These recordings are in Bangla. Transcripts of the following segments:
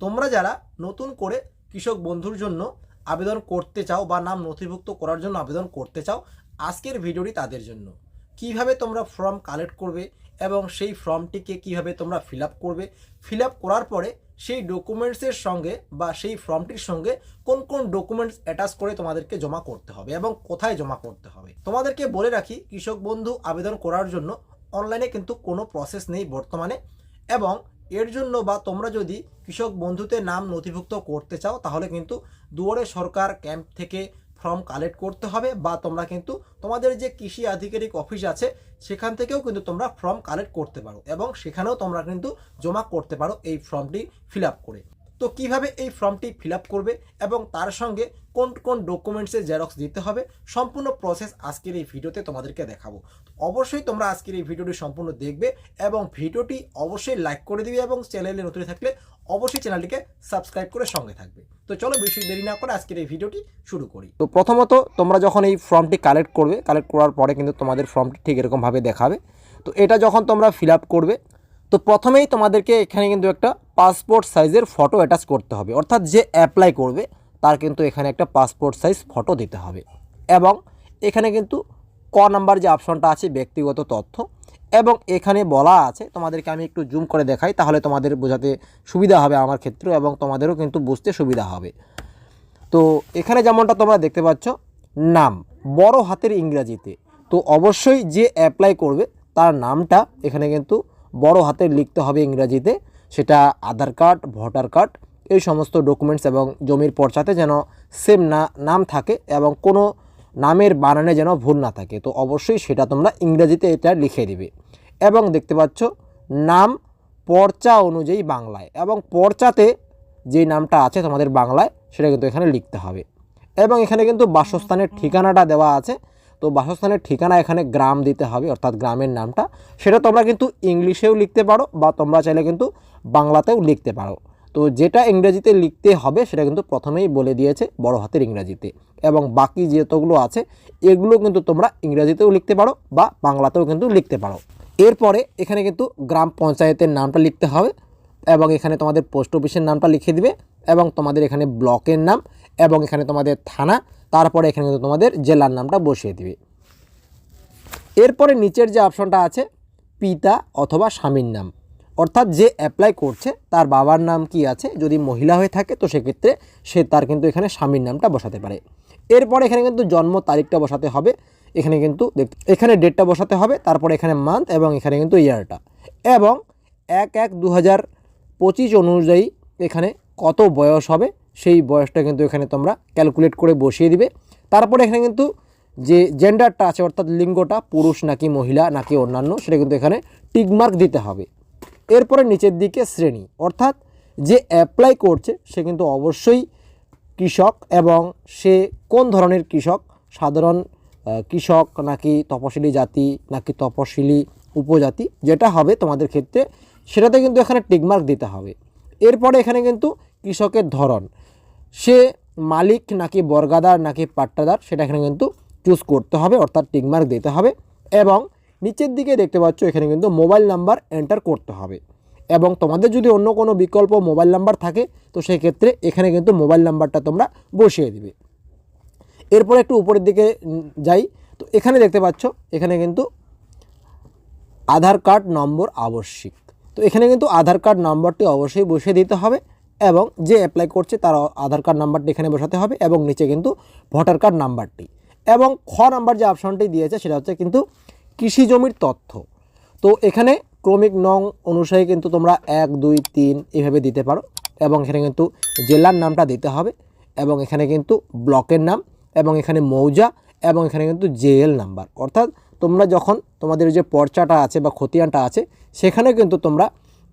তোমরা যারা নতুন করে কৃষক বন্ধুর জন্য আবেদন করতে চাও বা নাম নথিভুক্ত করার জন্য আবেদন করতে চাও, আজকের ভিডিওটি তাদের জন্য। কীভাবে তোমরা ফর্ম কালেক্ট করবে এবং সেই ফর্মটিকে কীভাবে তোমরা ফিল করবে, ফিল করার পরে সেই ডকুমেন্টসের সঙ্গে বা সেই ফর্মটির সঙ্গে কোন কোন ডকুমেন্টস অ্যাটাচ করে তোমাদেরকে জমা করতে হবে এবং কোথায় জমা করতে হবে। তোমাদেরকে বলে রাখি, কৃষক বন্ধু আবেদন করার জন্য অনলাইনে কিন্তু কোনো প্রসেস নেই বর্তমানে এবং এর জন্য বা তোমরা যদি কৃষক বন্ধুতে নাম নথিভুক্ত করতে চাও, তাহলে কিন্তু দুয়ারে সরকার ক্যাম্প থেকে ফর্ম কালেক্ট করতে হবে বা তোমরা কিন্তু তোমাদের যে কৃষি আধিকারিক অফিস আছে, সেখান থেকেও কিন্তু তোমরা ফর্ম কালেক্ট করতে পারো এবং সেখানেও তোমরা কিন্তু জমা করতে পারো এই ফর্মটি ফিল করে। তো কীভাবে এই ফর্মটি ফিল করবে এবং তার সঙ্গে কোন কোন ডকুমেন্টসের জেরক্স দিতে হবে, সম্পূর্ণ প্রসেস আজকের এই ভিডিওতে তোমাদেরকে দেখাবো। অবশ্যই তোমরা আজকের এই ভিডিওটি সম্পূর্ণ দেখবে এবং ভিডিওটি অবশ্যই লাইক করে দিবে এবং চ্যানেলে নতুন থাকলে অবশ্যই চ্যানেলটিকে সাবস্ক্রাইব করে সঙ্গে থাকবে। তো চলো বেশি দেরি না করে আজকের এই ভিডিওটি শুরু করি। তো প্রথমত তোমরা যখন এই ফর্মটি কালেক্ট করবে, কালেক্ট করার পরে কিন্তু তোমাদের ফর্মটি ঠিক এরকমভাবে দেখাবে। তো এটা যখন তোমরা ফিল করবে তো প্রথমেই তোমাদেরকে এখানে কিন্তু একটা পাসপোর্ট সাইজের ফটো অ্যাটাচ করতে হবে। অর্থাৎ যে অ্যাপ্লাই করবে, তার কিন্তু এখানে একটা পাসপোর্ট সাইজ ফটো দিতে হবে। এবং এখানে কিন্তু ক নাম্বার যে অপশনটা আছে, ব্যক্তিগত তথ্য, এবং এখানে বলা আছে, তোমাদেরকে আমি একটু জুম করে দেখাই, তাহলে তোমাদের বোঝাতে সুবিধা হবে আমার ক্ষেত্রে এবং তোমাদেরও কিন্তু বুঝতে সুবিধা হবে। তো এখানে যেমনটা তোমরা দেখতে পাচ্ছ, নাম, বড় হাতের ইংরাজিতে। তো অবশ্যই যে অ্যাপ্লাই করবে, তার নামটা এখানে কিন্তু বড় হাতে লিখতে হবে ইংরাজিতে, সেটা আধার কার্ড, ভোটার কার্ড, এই সমস্ত ডকুমেন্টস এবং জমির পর্চাতে যেন সেম না, নাম থাকে এবং কোনো নামের বানানে যেন ভুল না থাকে। তো অবশ্যই সেটা তোমরা ইংরেজিতে এটা লিখে দিবে। এবং দেখতে পাচ্ছ, নাম পর্চা অনুযায়ী বাংলায় এবং পর্চাতে যে নামটা আছে তোমাদের বাংলায়, সেটা কিন্তু এখানে লিখতে হবে। এবং এখানে কিন্তু বাসস্থানের ঠিকানাটা দেওয়া আছে। তো বাসস্থানের ঠিকানা এখানে গ্রাম দিতে হবে, অর্থাৎ গ্রামের নামটা। সেটা তোমরা কিন্তু ইংলিশেও লিখতে পারো বা তোমরা চাইলে কিন্তু বাংলাতেও লিখতে পারো। তো যেটা ইংরেজিতে লিখতে হবে সেটা কিন্তু প্রথমেই বলে দিয়েছে বড় হাতের ইংরাজিতে। এবং বাকি যেতগুলো আছে, এগুলো কিন্তু তোমরা ইংরেজিতেও লিখতে পারো বা বাংলাতেও কিন্তু লিখতে পারো। এরপরে এখানে কিন্তু গ্রাম পঞ্চায়েতের নামটা লিখতে হবে এবং এখানে তোমাদের পোস্ট অফিসের নামটা লিখে দিবে এবং তোমাদের এখানে ব্লকের নাম এবং এখানে তোমাদের থানা, তারপরে এখানে কিন্তু তোমাদের জেলার নামটা বসিয়ে দিবে। এরপরে নিচের যে অপশনটা আছে, পিতা অথবা স্বামীর নাম। অর্থাৎ যে অ্যাপ্লাই করছে, তার বাবার নাম কি আছে? যদি মহিলা হয়ে থাকে, তো সেক্ষেত্রে সে তার কিন্তু এখানে স্বামীর নামটা বসাতে পারে। এরপর এখানে কিন্তু জন্ম তারিখটা বসাতে হবে। এখানে কিন্তু এখানে ডেটটা বসাতে হবে, তারপরে এখানে মান্থ এবং এখানে কিন্তু ইয়ারটা এবং এক এক দু হাজার পঁচিশ অনুযায়ী এখানে কত বয়স হবে? সেই বয়সটা কিন্তু এখানে তোমরা ক্যালকুলেট করে বসিয়ে দিবে। তারপরে এখানে কিন্তু যে জেন্ডারটা আছে, অর্থাৎ লিঙ্গটা, পুরুষ নাকি মহিলা নাকি অন্যান্য, সেটা কিন্তু এখানে টিকমার্ক দিতে হবে। এরপরে নিচের দিকে শ্রেণি, অর্থাৎ যে অ্যাপ্লাই করছে, সে কিন্তু অবশ্যই কৃষক এবং সে কোন ধরনের কৃষক? সাধারণ কৃষক নাকি তপশিলি জাতি নাকি তপশিলি উপজাতি, যেটা হবে তোমাদের ক্ষেত্রে, সেটাতে কিন্তু এখানে টিকমার্ক দিতে হবে। এরপরে এখানে কিন্তু কৃষকের ধরন সে মালিক নাকি বর্গাদার নাকি পাট্টাদার সেটা এখানে কিন্তু চুজ করতে হবে, অর্থাৎ টিকমার্ক দিতে হবে এবং নিচের দিকে দেখতে পাচ্ছ এখানে কিন্তু মোবাইল নাম্বার এন্টার করতে হবে। এবং তোমাদের যদি অন্য কোনো বিকল্প মোবাইল নাম্বার থাকে, তো সেই ক্ষেত্রে এখানে কিন্তু মোবাইল নাম্বারটা তোমরা বসিয়ে দিবে। এরপর একটু উপরের দিকে যাই, তো এখানে দেখতে পাচ্ছ, এখানে কিন্তু আধার কার্ড নম্বর আবশ্যিক। তো এখানে কিন্তু আধার কার্ড নম্বরটি অবশ্যই বসিয়ে দিতে হবে। এবং যে অ্যাপ্লাই করছে তার আধার কার্ড নাম্বারটি এখানে বসাতে হবে এবং নিচে কিন্তু ভোটার কার্ড নাম্বারটি এবং খ নাম্বার যে অপশনটি দিয়েছে সেটা হচ্ছে কিন্তু কৃষি জমির তথ্য। তো এখানে ক্রমিক নং অনুসারে কিন্তু তোমরা এক, দুই, তিন এভাবে দিতে পারো এবং এখানে কিন্তু জেলার নামটা দিতে হবে এবং এখানে কিন্তু ব্লকের নাম এবং এখানে মৌজা এবং এখানে কিন্তু জেএল নাম্বার। অর্থাৎ তোমরা যখন তোমাদের যে পর্চাটা আছে বা খতিয়ানটা আছে, সেখানে কিন্তু তোমরা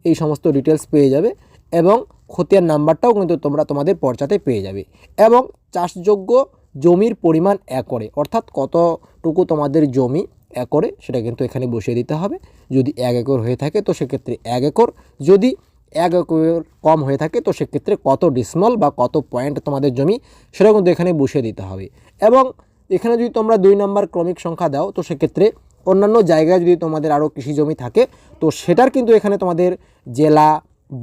এই সমস্ত ডিটেলস পেয়ে যাবে এবং খতিয়ান নাম্বারটাও কিন্তু তোমরা তোমাদের পর্চাতে পেয়ে যাবে। এবং চাষযোগ্য জমির পরিমাণ একরে, অর্থাৎ কতটুকু তোমাদের জমি একরে, সেটা কিন্তু এখানে বসিয়ে দিতে হবে। যদি এক একর হয়ে থাকে তো সেক্ষেত্রে এক একর, যদি এক একর কম হয়ে থাকে তো সেক্ষেত্রে কত ডিসমল বা কত পয়েন্ট তোমাদের জমি সেটা কিন্তু এখানে বসিয়ে দিতে হবে। এবং এখানে যদি তোমরা দুই নম্বর ক্রমিক সংখ্যা দাও তো সেক্ষেত্রে অন্যান্য জায়গায় যদি তোমাদের আরও কৃষি জমি থাকে তো সেটার কিন্তু এখানে তোমাদের জেলা,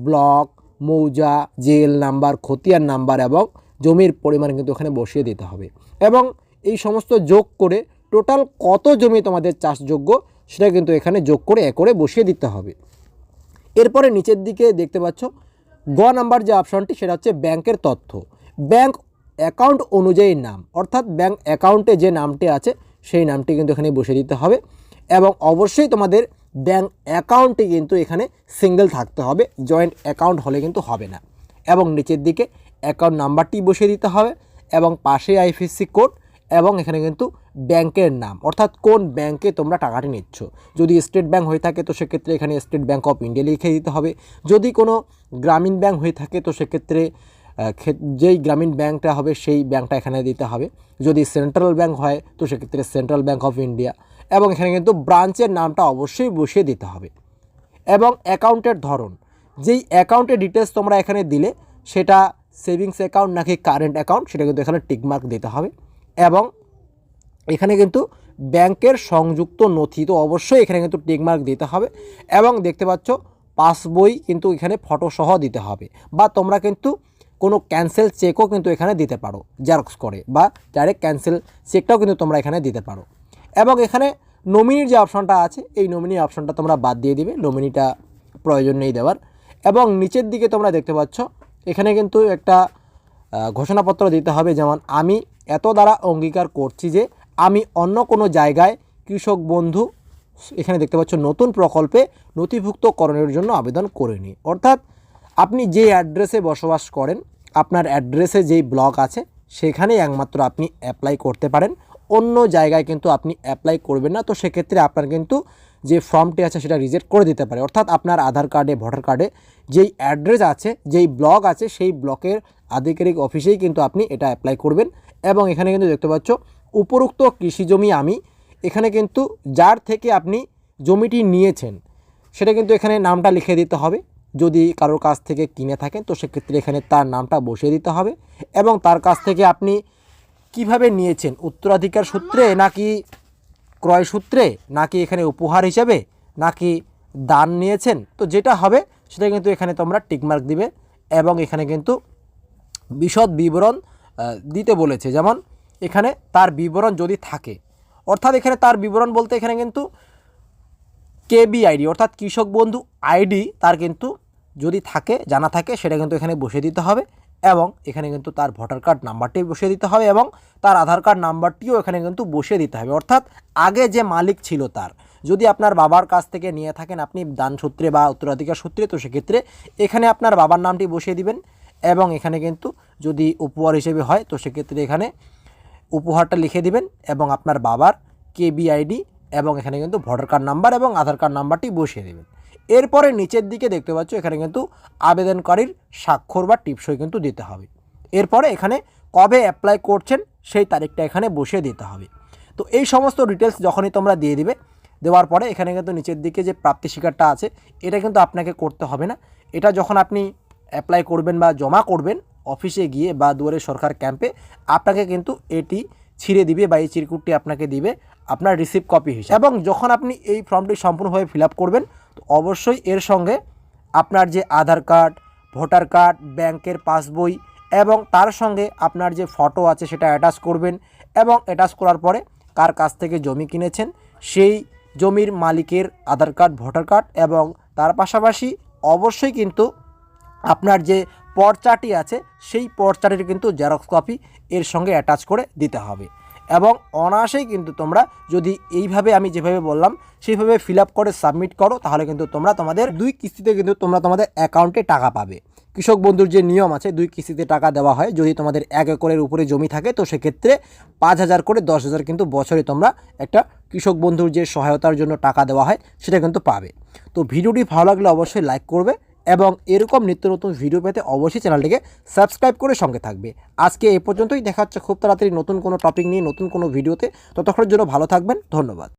ব্লক মৌজা, জেল নাম্বার, খতিয়ান নাম্বার এবং জমির পরিমাণ কিন্তু ওখানে বসিয়ে দিতে হবে। এবং এই সমস্ত যোগ করে টোটাল কত জমি তোমাদের চাষযোগ্য সেটা কিন্তু এখানে যোগ করে একরে বসিয়ে দিতে হবে। এরপরে নিচের দিকে দেখতে পাচ্ছ, গ নাম্বার যে অপশনটি সেটা হচ্ছে ব্যাংকের তথ্য। ব্যাংক অ্যাকাউন্ট অনুযায়ী নাম, অর্থাৎ ব্যাংক অ্যাকাউন্টে যে নামটি আছে, সেই নামটি কিন্তু এখানে বসিয়ে দিতে হবে। এবং অবশ্যই তোমাদের ব্যাংক অ্যাকাউন্টে কিন্তু এখানে সিঙ্গেল থাকতে হবে জয়েন্ট অ্যাকাউন্ট হলে কিন্তু হবে না। এবং নিচের দিকে অ্যাকাউন্ট নাম্বারটি বসিয়ে দিতে হবে এবং পাশে আইএফএসসি কোড এবং এখানে কিন্তু ব্যাংকের নাম, অর্থাৎ কোন ব্যাংকে তোমরা টাকাটি নিচ্ছ। যদি স্টেট ব্যাংক হয়ে থাকে তো সেক্ষেত্রে এখানে স্টেট ব্যাংক অফ ইন্ডিয়া লিখে দিতে হবে। যদি কোনো গ্রামীণ ব্যাংক হয়ে থাকে তো সেক্ষেত্রে যেই গ্রামীণ ব্যাংকটা হবে সেই ব্যাংকটা এখানে দিতে হবে। যদি সেন্ট্রাল ব্যাংক হয় তো সেক্ষেত্রে সেন্ট্রাল ব্যাংক অফ ইন্ডিয়া এবং এখানে কিন্তু ব্রাঞ্চের নামটা অবশ্যই বসিয়ে দিতে হবে। এবং অ্যাকাউন্টের ধরন, যেই অ্যাকাউন্টের ডিটেলস তোমরা এখানে দিলে, সেটা সেভিংস অ্যাকাউন্ট নাকি কারেন্ট অ্যাকাউন্ট, সেটা কিন্তু এখানে টিকমার্ক দিতে হবে। এবং এখানে কিন্তু ব্যাংকের সংযুক্ত নথি তো অবশ্যই এখানে কিন্তু টিকমার্ক দিতে হবে। এবং দেখতে পাচ্ছ পাসবই কিন্তু এখানে ফটো সহ দিতে হবে। বা তোমরা কিন্তু কোনো ক্যান্সেল চেকও কিন্তু এখানে দিতে পারো, জেরক্স করে, বা ডাইরেক্ট ক্যান্সেল চেকটাও কিন্তু তোমরা এখানে দিতে পারো। এবং এখানে নমিনির যে অপশনটা আছে, এই নমিনি অপশনটা তোমরা বাদ দিয়ে দিবে নমিনিটা প্রয়োজন নেই দেওয়ার। এবং নিচের দিকে তোমরা দেখতে পাচ্ছ, এখানে কিন্তু একটা ঘোষণাপত্র দিতে হবে, যেমন আমি এত দ্বারা অঙ্গীকার করছি যে আমি অন্য কোনো জায়গায় কৃষক বন্ধু, এখানে দেখতে পাচ্ছ নতুন প্রকল্পে নথিভুক্তকরণের জন্য আবেদন করিনি অর্থাৎ আপনি যে অ্যাড্রেসে বসবাস করেন, আপনার অ্যাড্রেসে যেই ব্লক আছে, সেখানেই একমাত্র আপনি অ্যাপ্লাই করতে পারেন। অন্য জায়গায় কিন্তু আপনি অ্যাপ্লাই করবেন না, তো সেক্ষেত্রে আপনার কিন্তু যে ফর্মটি আছে সেটা রিজেক্ট করে দিতে পারে। অর্থাৎ আপনার আধার কার্ডে ভোটার কার্ডে যেই অ্যাড্রেস আছে, যেই ব্লক আছে, সেই ব্লকের আধিকারিক অফিসেই কিন্তু আপনি এটা অ্যাপ্লাই করবেন। এবং এখানে কিন্তু দেখতে পাচ্ছ, উপরোক্ত কৃষি জমি আমি, এখানে কিন্তু যার থেকে আপনি জমিটি নিয়েছেন, সেটা কিন্তু এখানে নামটা লিখে দিতে হবে। যদি কারোর কাছ থেকে কিনে থাকেন, তো সেক্ষেত্রে এখানে তার নামটা বসিয়ে দিতে হবে। এবং তার কাছ থেকে আপনি কীভাবে নিয়েছেন? উত্তরাধিকার সূত্রে নাকি ক্রয় সূত্রে? নাকি এখানে উপহার হিসাবে? নাকি দান নিয়েছেন? তো যেটা হবে, সেটা কিন্তু এখানে তোমরা টিকমার্ক দিবে এবং এখানে কিন্তু বিশদ বিবরণ দিতে বলেছে। যেমন, এখানে তার বিবরণ যদি থাকে, অর্থাৎ এখানে তার বিবরণ বলতে এখানে কিন্তু কেবি আইডি অর্থাৎ কৃষক বন্ধু আইডি তার কিন্তু যদি থাকে, জানা থাকে, সেটা কিন্তু এখানে বসিয়ে দিতে হবে। এবং এখানে কিন্তু তার ভোটার কার্ড নাম্বারটি বসিয়ে দিতে হবে এবং তার আধার কার্ড নাম্বারটিও এখানে কিন্তু বসিয়ে দিতে হবে। অর্থাৎ আগে যে মালিক ছিল তার, যদি আপনার বাবার কাছ থেকে নিয়ে থাকেন আপনি দান সূত্রে বা উত্তরাধিকার সূত্রে, তো সেক্ষেত্রে এখানে আপনার বাবার নামটি বসিয়ে দিবেন এবং এখানে কিন্তু যদি উপহার হিসেবে হয়, তো সেক্ষেত্রে এখানে উপহারটা লিখে দিবেন এবং আপনার বাবার কেবিআইডি এবং এখানে কিন্তু ভোটার কার্ড নাম্বার এবং আধার কার্ড নাম্বারটি বসিয়ে দেবেন। এরপরে নিচের দিকে দেখতে পাচ্ছ, এখানে কিন্তু আবেদনকারীর স্বাক্ষর বা টিপসই কিন্তু দিতে হবে। এরপরে এখানে কবে অ্যাপ্লাই করছেন, সেই তারিখটা এখানে বসিয়ে দিতে হবে। তো এই সমস্ত ডিটেলস যখনই তোমরা দিয়ে দিবে, দেওয়ার পরে এখানে কিন্তু নিচের দিকে যে প্রাপ্তি স্বীকারটা আছে, এটা কিন্তু আপনাকে করতে হবে না। এটা যখন আপনি অ্যাপ্লাই করবেন বা জমা করবেন অফিসে গিয়ে বা দুয়ারে সরকার ক্যাম্পে আপনাকে কিন্তু এটি ছিঁড়ে দিবে বা এই চিরকুটটি আপনাকে দিবে আপনার রিসিভ কপি হিসেবে। এবং যখন আপনি এই ফর্মটি সম্পূর্ণভাবে ফিল করবেন তো অবশ্যই এর সঙ্গে আপনার যে আধার কার্ড, ভোটার কার্ড, ব্যাংকের পাসবই এবং তার সঙ্গে আপনার যে ফটো আছে সেটা অ্যাটাচ করবেন এবং অ্যাটাচ করার পরে কার কাছ থেকে জমি কিনেছেন, সেই জমির মালিকের আধার কার্ড, ভোটার কার্ড এবং তার পাশাপাশি অবশ্যই কিন্তু আপনার যে পর্চাটি আছে, সেই পর্চাটির কিন্তু জেরক্স কপি এর সঙ্গে অ্যাটাচ করে দিতে হবে। এবং অনায়াসেই কিন্তু তোমরা যদি এইভাবে আমি যেভাবে বললাম, সেইভাবে ফিল করে সাবমিট করো, তাহলে কিন্তু তোমরা তোমাদের দুই কিস্তিতে কিন্তু তোমরা তোমাদের অ্যাকাউন্টে টাকা পাবে। কৃষক বন্ধুর যে নিয়ম আছে, দুই কিস্তিতে টাকা দেওয়া হয়, যদি তোমাদের এক একরের উপরে জমি থাকে, তো সেক্ষেত্রে পাঁচ হাজার করে দশ হাজার কিন্তু বছরে তোমরা একটা কৃষক বন্ধুর যে সহায়তার জন্য টাকা দেওয়া হয়, সেটা কিন্তু পাবে। তো ভিডিওটি ভালো লাগলে অবশ্যই লাইক করবে এবং এরকম নিত্য নতুন ভিডিও পেতে অবশ্যই চ্যানেলটিকে সাবস্ক্রাইব করে সঙ্গে থাকবে। আজকে এ পর্যন্তই, দেখা হচ্ছে খুব তাড়াতাড়ি নতুন কোনো টপিক নিয়ে, নতুন কোনো ভিডিওতে ততক্ষণের জন্য ভালো থাকবেন, ধন্যবাদ।